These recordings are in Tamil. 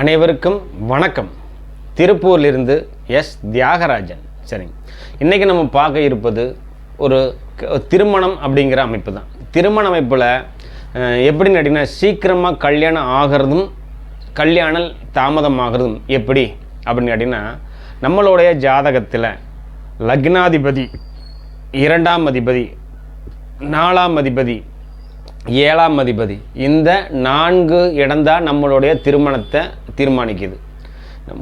அனைவருக்கும் வணக்கம். திருப்பூர்லிருந்து எஸ். தியாகராஜன். சரிங்க இன்றைக்கி நம்ம பார்க்க இருப்பது ஒரு திருமணம் அப்படிங்கிற அமைப்பு தான். திருமண அமைப்பில் எப்படின்னு கேட்டிங்கன்னா சீக்கிரமாக கல்யாணம் ஆகிறதும் கல்யாணம் தாமதமாகிறதும் எப்படி அப்படின்னு கேட்டிங்கன்னா நம்மளுடைய ஜாதகத்தில் லக்னாதிபதி இரண்டாம் அதிபதி நாலாம் அதிபதி ஏழாம் அதிபதி இந்த நான்கு இடம்தான் நம்மளுடைய திருமணத்தை தீர்மானிக்குது.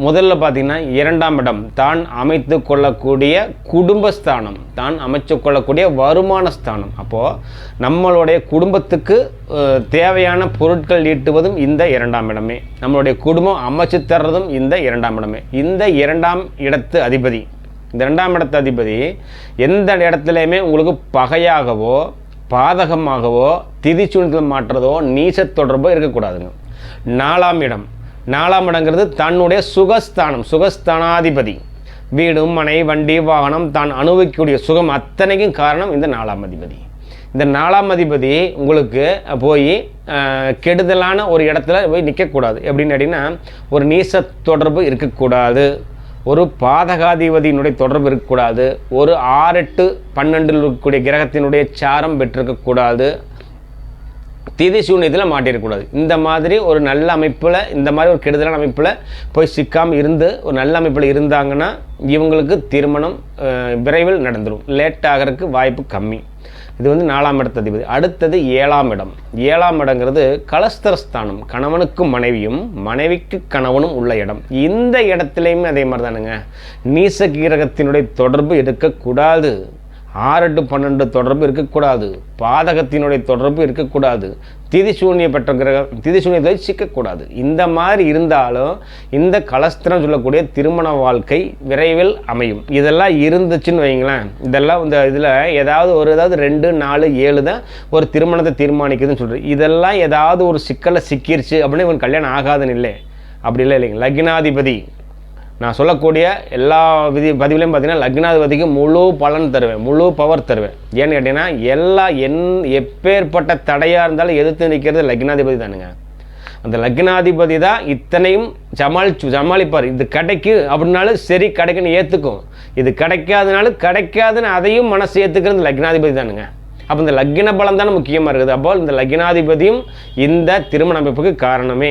முதல்ல பார்த்தீங்கன்னா இரண்டாம் இடம் தான் அமைத்து கொள்ளக்கூடிய குடும்பஸ்தானம். தான் அமைச்சு கொள்ளக்கூடிய வருமான ஸ்தானம் அப்போது நம்மளுடைய குடும்பத்துக்கு தேவையான பொருட்கள் ஈட்டுவதும் இந்த இரண்டாம் இடமே. நம்மளுடைய குடும்பம் அமைச்சு தர்றதும் இந்த இரண்டாம் இடமே. இந்த இரண்டாம் இடத்து அதிபதி இந்த இரண்டாம் இடத்து அதிபதி எந்த இடத்துலையுமே உங்களுக்கு பகையாகவோ பாதகமாகவோ திதிச்சுணித்தில் மாற்றுறதோ நீச தொடர்போ இருக்கக்கூடாதுங்க. நாலாம் இடம் நாலாம் இடங்கிறது தன்னுடைய சுகஸ்தானம் சுகஸ்தானாதிபதி. வீடு மனை வண்டி வாகனம் தான் அனுபவிக்கக்கூடிய சுகம் அத்தனைக்கும் காரணம் இந்த நாலாம் அதிபதி. இந்த நாலாம் அதிபதி உங்களுக்கு போய் கெடுதலான ஒரு இடத்துல போய் நிற்கக்கூடாது எப்படின்னு கேட்டிங்கன்னா ஒரு நீச தொடர்பு இருக்கக்கூடாது. ஒரு பாதகாதிபதியினுடைய தொடர்பு இருக்கக்கூடாது. ஒரு ஆறு எட்டு பன்னெண்டில் இருக்கக்கூடிய கிரகத்தினுடைய சாரம் பெற்றிருக்கக்கூடாது. திதி சூன்யத்தில் மாட்டிடக்கூடாது இந்த மாதிரி ஒரு நல்ல அமைப்பில் இந்த மாதிரி ஒரு கெடுதலான அமைப்பில் போய் சிக்காமல் இருந்து ஒரு நல்ல அமைப்பில் இருந்தாங்கன்னா இவங்களுக்கு திருமணம் விரைவில் நடந்துடும் லேட் ஆகிறதுக்கு வாய்ப்பு கம்மி. இது வந்து நாலாம் இடத்து அதிபதி. அடுத்தது ஏழாம் இடம். ஏழாம் இடங்கிறது கலஸ்தரஸ்தானம். கணவனுக்கும் மனைவியும் மனைவிக்கு கணவனும் உள்ள இடம். இந்த இடத்துலையுமே அதே மாதிரி தானுங்க நீச கீரகத்தினுடைய தொடர்பு இருக்கக்கூடாது. ஆறு டு பன்னெண்டு தொடர்பு இருக்கக்கூடாது. பாதகத்தினுடைய தொடர்பு இருக்கக்கூடாது. திதி சூன்ய பெற்ற கிரகம் திதிசூன்யத்தை சிக்கக்கூடாது இந்த மாதிரி இருந்தாலும் இந்த கலஸ்திரம் சொல்லக்கூடிய திருமண வாழ்க்கை விரைவில் அமையும். இதெல்லாம் இருந்துச்சுன்னு வைங்களேன். இதெல்லாம் இந்த இதில் ஏதாவது ஒரு ஏதாவது ரெண்டு நாலு ஏழு தான் ஒரு திருமணத்தை தீர்மானிக்குதுன்னு சொல்கிறேன் இதெல்லாம் ஏதாவது ஒரு சிக்கலை சிக்கிருச்சு அப்படின்னு இவன் கல்யாணம் ஆகாதுன்னு இல்லை. அப்படி இல்லை இல்லைங்க லக்னாதிபதி. நான் சொல்லக்கூடிய எல்லா விதி பதிவுலையும் பார்த்தீங்கன்னா லக்னாதிபதிக்கு முழு பலன் தருவேன். முழு பவர் தருவேன். ஏன்னு கேட்டிங்கன்னா எல்லா என் எப்பேற்பட்ட தடையாக இருந்தாலும் எதிர்த்து நிற்கிறது லக்னாதிபதி தானுங்க. அந்த லக்னாதிபதி தான் இத்தனையும் சமாளிச்சு சமாளிப்பார். இது கிடைக்கு அப்படின்னாலும் சரி கிடைக்குன்னு ஏற்றுக்கும் இது கிடைக்காதனாலும் கிடைக்காதுன்னு அதையும் மனசு ஏற்றுக்கிறது லக்னாதிபதி தானுங்க. அப்போ இந்த லக்ன பலம் தானே முக்கியமாக இருக்குது. அப்போ இந்த லக்னாதிபதியும் இந்த திருமண அமைப்புக்கு காரணமே.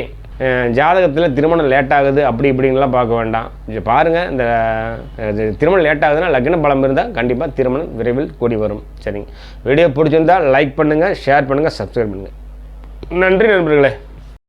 ஜாதகத்தில் திருமணம் லேட் ஆகுது அப்படி இப்படின்லாம் பார்க்க வேண்டாம். இது பாருங்கள் இந்த திருமணம் லேட் ஆகுதுன்னா லக்ன பலம் இருந்தால் கண்டிப்பாக திருமணம் விரைவில் கூடி வரும். சரிங்க. வீடியோ பிடிச்சிருந்தா லைக் பண்ணுங்கள் ஷேர் பண்ணுங்கள் சப்ஸ்கிரைப் பண்ணுங்கள் நன்றி நண்பர்களே.